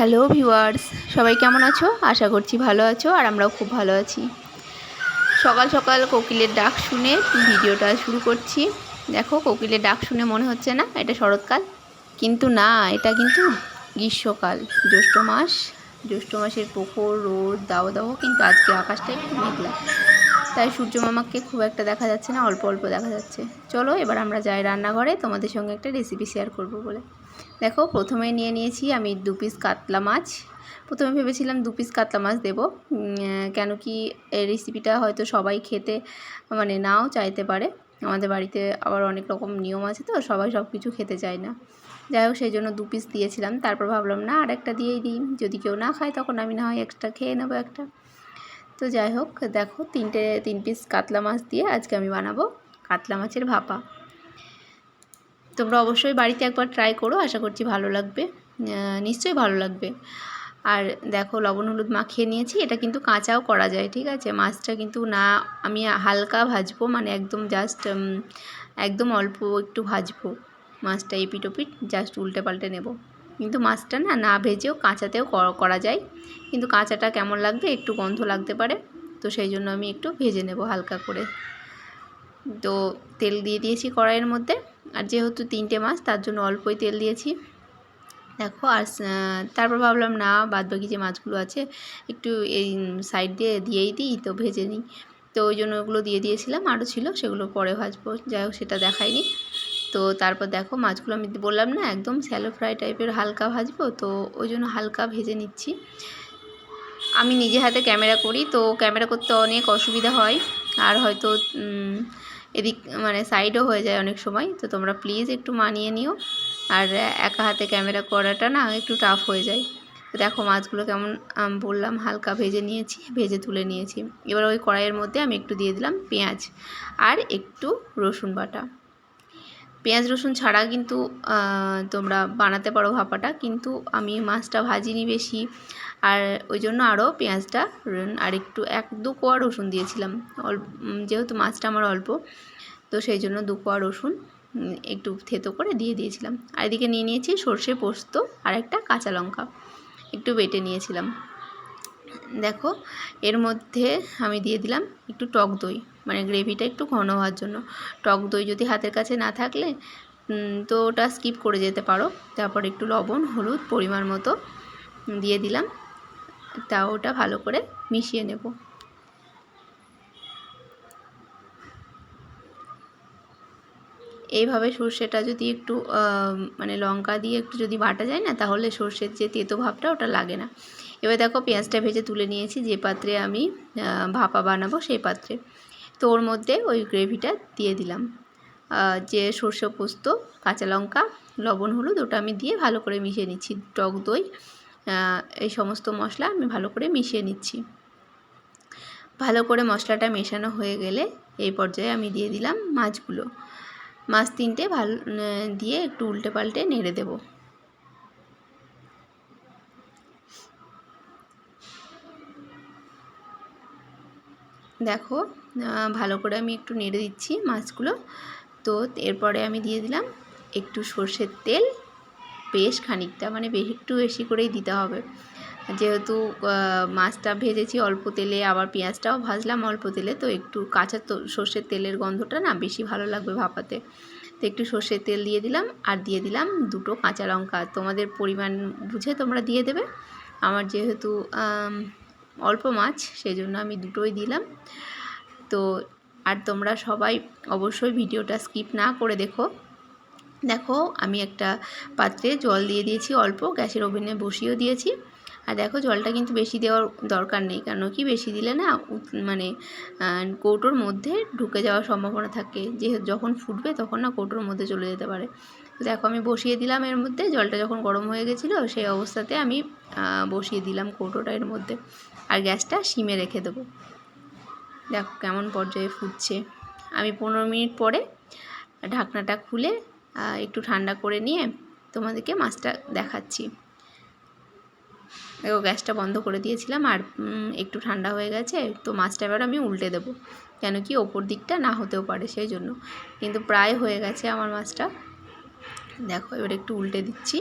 Hello viewers, সবাই কেমন আছো? আশা করছি ভালো আছো আর আমরাও খুব ভালো আছি। সকাল সকাল কোকিলের ডাক শুনে ভিডিওটা শুরু করছি। দেখো, কোকিলের ডাক শুনে মনে হচ্ছে না এটা শরৎকাল। কিন্তু না, এটা কিন্তু গ্রীষ্মকাল, জ্যৈষ্ঠ মাস। জ্যৈষ্ঠ মাসের প্রখর রোদ, দাও দাও, কিন্তু আজকে আকাশটা একটু মেঘলা। তাই সূর্য মামাকে খুব একটা দেখা যাচ্ছে না, অল্প অল্প দেখা যাচ্ছে। চলো, এবার আমরা যাই রান্নাঘরে, তোমাদের সঙ্গে একটা রেসিপি শেয়ার করব বলে। দেখো, প্রথমে নিয়ে নিয়েছি আমি দু পিস কাতলা মাছ। প্রথমে ভেবেছিলাম দু পিস কাতলা মাছ দেবো। কেন কি এই রেসিপিটা হয়তো সবাই খেতে মানে নাও চাইতে পারে। আমাদের বাড়িতে আবার অনেক রকম নিয়ম আছে তো, সবাই সব কিছু খেতে চায় না। যাই হোক, সেই জন্য দু পিস দিয়েছিলাম। তারপর ভাবলাম, না আর একটা দিয়েই দিই। যদি কেউ না খায়, তখন আমি না হয় এক্সট্রা খেয়ে নেব একটা। তো যাই হোক, দেখো তিনটে, তিন পিস কাতলা মাছ দিয়ে আজকে আমি বানাবো কাতলা মাছের ভাপা। তোমরা অবশ্যই বাড়িতে একবার ট্রাই করো, আশা করছি ভালো লাগবে নিশ্চয়ই ভালো লাগবে। আর দেখো লবণ হলুদ মাখিয়ে নিয়েছি, এটা কিন্তু কাঁচাও করা যায়, ঠিক আছে? মাছটা কিন্তু না, আমি হালকা ভাজবো মানে একদম জাস্ট একদম অল্প একটু ভাজবো। মাছটা এপিট ওপিট জাস্ট উল্টে পাল্টে নেব। কিন্তু মাছটা না না ভেজেও কাঁচাতেও করা যায়। কিন্তু কাঁচাটা কেমন লাগবে? একটু গন্ধ লাগতে পারে। তো সেই জন্য আমি একটু ভেজে নেব হালকা করে। তো তেল দিয়ে দিয়েছি কড়াইয়ের মধ্যে। আর যেহেতু তিনটে মাছ, তার জন্য অল্পই তেল দিয়েছি। দেখো, আর তারপর ভাবলাম, না বাদ বাকি যে মাছগুলো আছে, একটু এই সাইড দিয়ে দিয়েই দিই, তো ভেজে নিই। তো ওই জন্য ওগুলো দিয়ে দিয়েছিলাম। আরও ছিল, সেগুলো পরে ভাজবো। যাই হোক, সেটা দেখায়নি তো তারপর দেখো মাছগুলো আমি বললাম না, একদম স্যালো ফ্রাই টাইপের হালকা ভাজবো, তো ওই জন্য হালকা ভেজে নিচ্ছি। আমি নিজে হাতে ক্যামেরা করি, তো ক্যামেরা করতে অনেক অসুবিধা হয়, আর হয়তো এদিক মানে সাইডও হয়ে যায় অনেক সময়, তো তোমরা প্লিজ একটু মানিয়ে নিও। আর একা হাতে ক্যামেরা করাটা না একটু টাফ হয়ে যায়। তো দেখো মাছগুলো কেমন বললাম হালকা ভেজে নিয়েছি, ভেজে তুলে নিয়েছি। এবার ওই কড়াইয়ের মধ্যে আমি একটু দিয়ে দিলাম পেঁয়াজ আর একটু রসুন বাটা। পেঁয়াজ রসুন ছাড়া কিন্তু তোমরা বানাতে পারো ভাপাটা, কিন্তু আমি মাছটা ভাজিনি বেশি। আর ওই জন্য আরও পেঁয়াজটা আর একটু এক, দু কোয়া রসুন দিয়েছিলাম। অল্প যেহেতু মাছটা আমার অল্প, তো সেই জন্য দু কোয়া রসুন একটু থেতো করে দিয়ে দিয়েছিলাম। আর এদিকে নিয়ে নিয়েছি সর্ষে পোস্ত আর একটা কাঁচা লঙ্কা, একটু বেটে নিয়েছিলাম। দেখো, এর মধ্যে আমি দিয়ে দিলাম একটু টক দই। মানে গ্রেভিটা একটু ঘন হওয়ার জন্য। টক দই যদি হাতের কাছে না থাকলে তো ওটা স্কিপ করে যেতে পারো। তারপর একটু লবণ, হলুদ, পরিমাণ মতো দিয়ে দিলাম। তা ওটা ভালো করে মিশিয়ে নেব। এইভাবে সর্ষেটা যদি একটু মানে লঙ্কা দিয়ে একটু যদি বাটা যায় না, তাহলে সর্ষের যে তেতো ভাবটা ওটা লাগে না। এবার দেখো পেঁয়াজটা ভেজে তুলে নিয়েছি। যে পাত্রে আমি ভাপা বানাবো সেই পাত্রে। তো ওর মধ্যে ওই গ্রেভিটা দিয়ে দিলাম। যে সর্ষে পোস্ত, কাঁচা লঙ্কা, লবণ, হলুদ, ওটা আমি দিয়ে ভালো করে মিশিয়ে নিচ্ছি। টক দই এই সমস্ত মশলা আমি ভালো করে মিশিয়ে নিচ্ছি। ভালো করে মশলাটা মেশানো হয়ে গেলে এই পর্যায়ে আমি দিয়ে দিলাম মাছগুলো। মাছ তিনটে ভালো দিয়ে একটু উল্টে পাল্টে নেড়ে দেব। দেখো ভালো করে আমি একটু নেড়ে দিচ্ছি মাছগুলো। তো এরপরে আমি দিয়ে দিলাম একটু সর্ষের তেল, বেশ খানিকটা মানে বেশ একটু বেশি করেই দিতে হবে। যেহেতু মাছটা ভেজেছি অল্প তেলে, আবার পেঁয়াজটাও ভাজলাম অল্প তেলে, তো একটু কাঁচা সর্ষের তেলের গন্ধটা না বেশি ভালো লাগবে ভাপাতে। তো একটু সর্ষের তেল দিয়ে দিলাম, আর দিয়ে দিলাম দুটো কাঁচা লঙ্কা। তোমাদের পরিমাণ বুঝে তোমরা দিয়ে দেবে। আমার যেহেতু অল্প মাছ সেই জন্য আমি দুটোই দিলাম। তো আর তোমরা সবাই অবশ্যই ভিডিওটা স্কিপ না করে দেখো। দেখো, আমি একটা পাত্রে জল দিয়ে দিয়েছি অল্প, গ্যাসের ওভেনে বসিয়েও দিয়েছি। আর দেখো জলটা কিন্তু বেশি দেওয়ার দরকার নেই, কেন কি বেশি দিলে না মানে কৌটোর মধ্যে ঢুকে যাওয়ার সম্ভাবনা থাকে। যে, যখন ফুটবে তখন না কৌটোর মধ্যে চলে যেতে পারে। দেখো আমি বসিয়ে দিলাম এর মধ্যে, জলটা যখন গরম হয়ে গেছিল সেই অবস্থাতে আমি বসিয়ে দিলাম কৌটোটা এর মধ্যে। আর গ্যাসটা সিমে রেখে দেবো। দেখো কেমন পর্যায়ে ফুটছে। আমি পনেরো মিনিট পরে ঢাকনাটা খুলে একটু ঠান্ডা করে নিয়ে তোমাদেরকে মাছটা দেখাচ্ছি। দেখো, গ্যাসটা বন্ধ করে দিয়েছিলাম আর একটু ঠান্ডা হয়ে গেছে, তো মাছটা এবার আমি উল্টে দেবো। কেন কি ওপর দিকটা না হতেও পারে, সেই জন্য। কিন্তু প্রায় হয়ে গেছে আমার মাছটা। দেখো, এবার একটু উল্টে দিচ্ছি।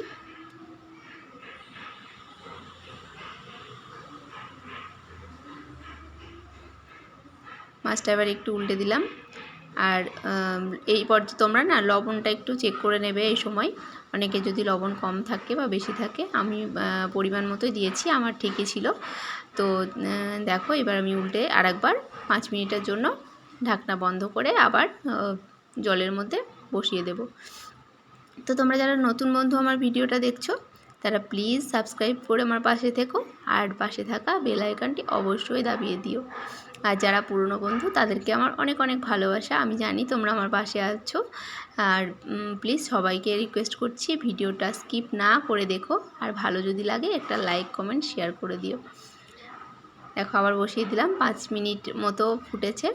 মাছটা এবার একটু উল্টে দিলাম। আর এই পর্যায়ে তোমরা না লবণটা একটু চেক করে নেবে এই সময়। অনেকে যদি লবণ কম থাকে বা বেশি থাকে, আমি পরিমাণ মতোই দিয়েছি, আমার ঠিকই ছিল। তো দেখো এবার আমি উল্টে আরেকবার পাঁচ মিনিটের জন্য ঢাকনা বন্ধ করে আবার জলের মধ্যে বসিয়ে দেব। তো তোমরা যারা নতুন বন্ধু আমার ভিডিওটা দেখছ, তারা প্লিজ সাবস্ক্রাইব করে আমার পাশে থেকো আর পাশে থাকা বেল আইকনটি অবশ্যই দাবিয়ে দিও। আর যারা পুরনো বন্ধু, তাদেরকে আমার অনেক অনেক ভালোবাসা। আমি জানি তোমরা আমার পাশে আছো। আর প্লিজ সবাইকে রিকোয়েস্ট করছি ভিডিওটা স্কিপ না করে দেখো। আর ভালো যদি লাগে একটা লাইক কমেন্ট শেয়ার করে দিও। দেখো, আবার বসিয়ে দিলাম। পাঁচ মিনিট মতো ফুটেছে।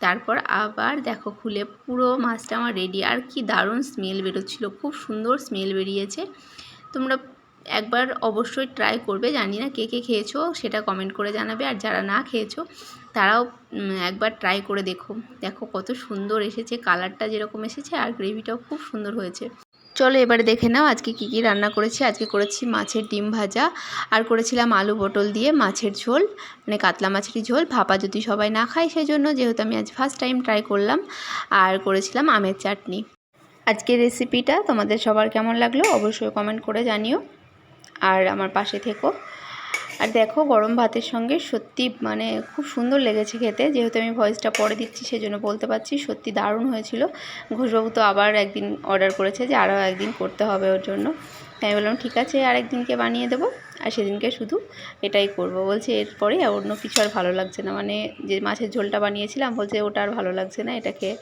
তারপর আবার দেখো, খুলে পুরো মাছটা আমার রেডি আর কি দারুণ স্মেল বেরোচ্ছিল। খুব সুন্দর স্মেল বেরিয়েছে। তোমরা একবার অবশ্যই ট্রাই করবে, জানি না কে কে খেয়েছো, সেটা কমেন্ট করে জানাবে, আর যারা না খেয়েছো, তারাও একবার ট্রাই করে দেখো। দেখো কত সুন্দর এসেছে কালারটা যেরকম এসেছে, আর গ্রেভিটাও খুব সুন্দর হয়েছে। চলো এবারে দেখে নাও, আজকে কী কী রান্না করেছি। আজকে করেছি মাছের ডিম ভাজা, আর করেছিলাম আলু পটল দিয়ে মাছের ঝোল মানে কাতলা মাছেরই ঝোল, ভাপা যদি সবাই না খায় সেই জন্য যেহেতু আমি আজ ফার্স্ট টাইম ট্রাই করলাম, আর করেছিলাম আমের চাটনি। আজকের রেসিপিটা তোমাদের সবার কেমন লাগল, অবশ্যই কমেন্ট করে জানিও। আর আমার পাশে থেকো। আর দেখো, গরম ভাতের সঙ্গে সত্যি মানে খুব সুন্দর লেগেছে খেতে। যেহেতু আমি ভয়েসটা পরে দিচ্ছি, সেজন্য বলতে পারছি সত্যি দারুণ হয়েছিল। ঘোষবাবু তো আবার একদিন অর্ডার করেছে যে আরও একদিন করতে হবে ওর জন্য। তাই বললাম, ঠিক আছে, আরেকদিনকে বানিয়ে দেবো। আর সেদিনকে শুধু এটাই করব। বলছে, এরপরে অন্য কিছু আর ভালো লাগছে না। মানে যে মাছের ঝোলটা বানিয়েছিলাম, বলছে, ওটা আর ভালো লাগছে না, এটা খেয়ে।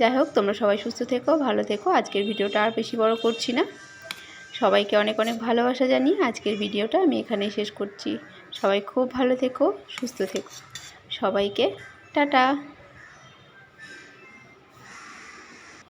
যাই হোক, তোমরা সবাই সুস্থ থেকো, ভালো থেকো। আজকের ভিডিওটা আর বেশি বড় করছি না। সবাইকে অনেক অনেক ভালোবাসা জানিয়ে আজকের ভিডিওটা আমি এখানেই শেষ করছি। সবাই খুব ভালো থেকো, সুস্থ থেকো। সবাইকে টাটা।